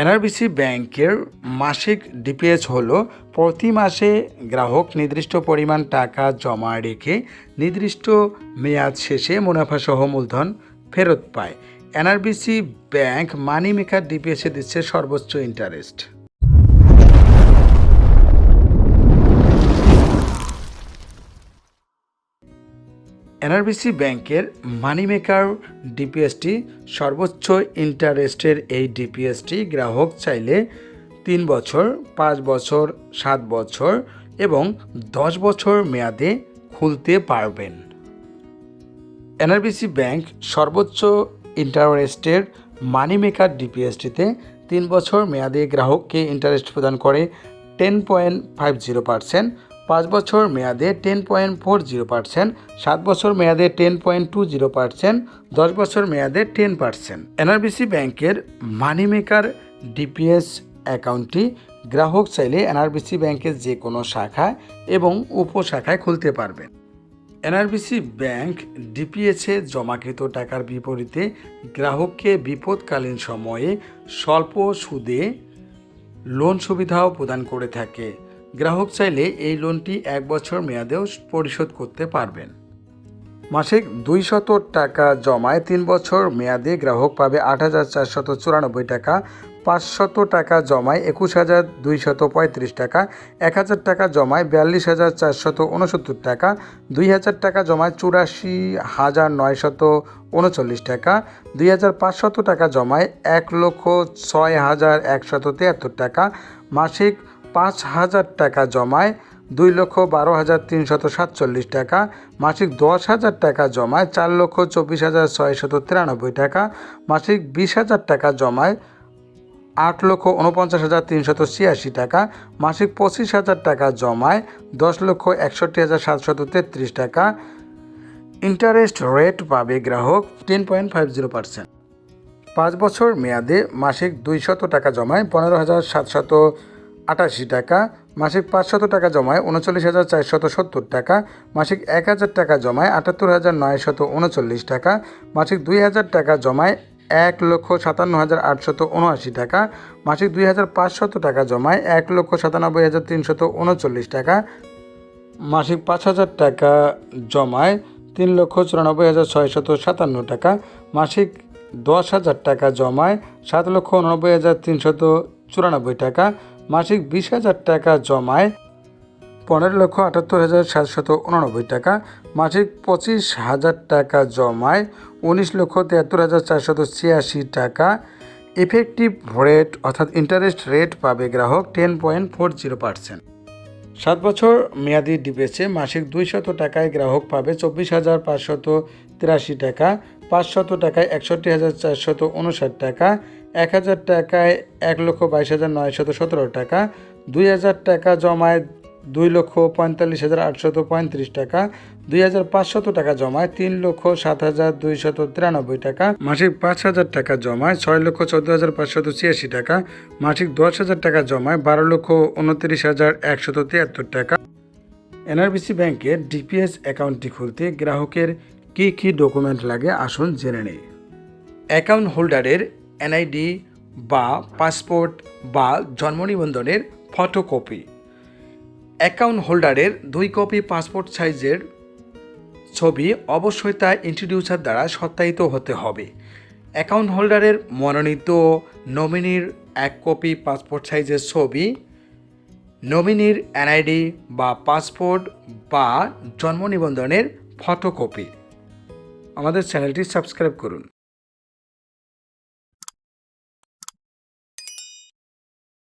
NRBC ব্যাংকের মাসিক DPS হল প্রতি মাসে গ্রাহক নির্দিষ্ট পরিমাণ টাকা জমা রেখে নির্দিষ্ট মেয়াদ শেষে মুনাফাসহ মূলধন ফেরত পায়। এনআরবিসি ব্যাংক মানি মেকার ডিপিএসে দিচ্ছে সর্বোচ্চ ইন্টারেস্ট। এনআরবিসি ব্যাংকের মানি মেকার ডিপিএসটি, সর্বোচ্চ ইন্টারেস্টের এই ডিপিএসটি গ্রাহক চাইলে তিন বছর, পাঁচ বছর, সাত বছর এবং দশ বছর মেয়াদে খুলতে পারবেন। এনআরবিসি ব্যাংক সর্বোচ্চ ইন্টারেস্টের মানি মেকার ডিপিএসটিতে তিন বছর মেয়াদে গ্রাহককে ইন্টারেস্ট প্রদান করে ten point five zero percent পাঁচ বছর মেয়াদে ten point four zero percent সাত বছর মেয়াদে ten point two zero percent দশ বছর মেয়াদে টেন পার্সেন্ট এনআরবিসি ব্যাংকের মানি মেকার ডিপিএস অ্যাকাউন্টটি গ্রাহক চাইলে এনআরবিসি ব্যাংকের যে কোনো শাখায় এবং উপশাখায় খুলতে পারবেন। এনআরবিসি ব্যাংক ডিপিএসে জমাকৃত টাকার বিপরীতে গ্রাহককে বিপদকালীন সময়ে স্বল্প সুদে লোন সুবিধাও প্রদান করে থাকে। গ্রাহক চাইলে এই লোনটি এক বছর মেয়াদেও পরিশোধ করতে পারবেন। মাসিক দুইশত টাকা জমায় তিন বছর মেয়াদে গ্রাহক পাবে আট হাজার চারশত চুরানব্বই টাকা, পাঁচশত টাকা জমায় একুশ হাজার দুইশত পঁয়ত্রিশ টাকা, এক হাজার টাকা জমায় বিয়াল্লিশ হাজার চারশত উনসত্তর টাকা, দুই হাজার টাকা জমায় চুরাশি হাজার নয়শত উনচল্লিশ টাকা, দুই হাজার পাঁচশত টাকা জমায় এক লক্ষ ছয় হাজার একশত তিয়াত্তর টাকা। মাসিক পাঁচ হাজার টাকা জমায়, দুই লক্ষ বারো হাজার তিনশত সাতচল্লিশ টাকা, মাসিক দশ হাজার টাকা জমায়, চার লক্ষ চব্বিশ হাজার ছয়শত তিরানব্বই টাকা, মাসিক বিশ হাজার টাকা জমায়, আট লক্ষ উনপঞ্চাশ হাজার তিনশত ছিয়াশি টাকা, মাসিক পঁচিশ হাজার টাকা জমায়, দশ লক্ষ একষট্টি হাজার সাতশত তেত্রিশ টাকা। ইন্টারেস্ট রেট পাবে গ্রাহক ten point five zero percent. পাঁচ বছর মেয়াদে মাসিক দুইশত টাকা জমায়, পনেরো হাজার সাতশত আটাশি টাকা, মাসিক পাঁচশত টাকা জমায় উনচল্লিশ হাজার চারশত সত্তর টাকা, মাসিক এক হাজার টাকা জমায় আটাত্তর হাজার নয়শত উনচল্লিশ টাকা, মাসিক দুই হাজার টাকা জমায় এক লক্ষ সাতান্ন হাজার আটশত উনআশি টাকা, মাসিক দুই হাজার পাঁচশত টাকা জমায় এক লক্ষ সাতানব্বই হাজার তিনশত উনচল্লিশ টাকা, মাসিক পাঁচ হাজার টাকা জমায় তিন লক্ষ চুরানব্বই হাজার ছয়শত সাতান্ন টাকা, মাসিক দশ হাজার টাকা জমায় সাত লক্ষ উননব্বই হাজার তিনশত চুরানব্বই টাকা মাসিক বিশ হাজার টাকা জমায় পনেরো লক্ষ আটাত্তর হাজার সাতশত উননব্বই টাকা। মাসিক পঁচিশ হাজার টাকা জমায় উনিশ লক্ষ তিয়াত্তর হাজার চারশত ছিয়াশি টাকা। ইফেক্টিভ রেট অর্থাৎ ইন্টারেস্ট রেট পাবে গ্রাহক ten point four zero percent সাত বছর মেয়াদি ডিপেছে, মাসিক দুইশত টাকায় গ্রাহক পাবে চব্বিশ হাজার পাঁচশত তিরাশি টাকা, পাঁচশত টাকায় একষট্টি হাজার চারশত উনষাট টাকা এক হাজার টাকায় এক লক্ষ বাইশ হাজার নয়শত সতেরো টাকা, দুই হাজার টাকা জমায় দুই লক্ষ পঁয়তাল্লিশ হাজার আটশত পঁয়ত্রিশ টাকা, দুই হাজার পাঁচশত টাকা জমায় তিন লক্ষ সাত হাজার দুইশত তিরানব্বই টাকা, মাসিক পাঁচ হাজার টাকা জমায় ছয় লক্ষ চোদ্দ হাজার পাঁচশত ছিয়াশি টাকা, মাসিক দশ হাজার টাকা জমায় বারো লক্ষ উনত্রিশ হাজার একশত তিয়াত্তর টাকা। এনআরবিসি ব্যাংকের ডিপিএস অ্যাকাউন্টটি খুলতে গ্রাহকের কী কী ডকুমেন্ট লাগে আসুন জেনে নেই। অ্যাকাউন্ট হোল্ডারের এনআইডি বা পাসপোর্ট বা জন্ম নিবন্ধনের ফটোকপি। অ্যাকাউন্ট হোল্ডারের দুই কপি পাসপোর্ট সাইজের ছবি অবশ্যই তা ইন্ট্রোডিউসার দ্বারা সত্যায়িত হতে হবে। অ্যাকাউন্ট হোল্ডারের মনোনীত নমিনির এক কপি পাসপোর্ট সাইজের ছবি, নমিনির এনআইডি বা পাসপোর্ট বা জন্ম নিবন্ধনের ফটোকপি। আমাদের চ্যানেলটি সাবস্ক্রাইব করুন।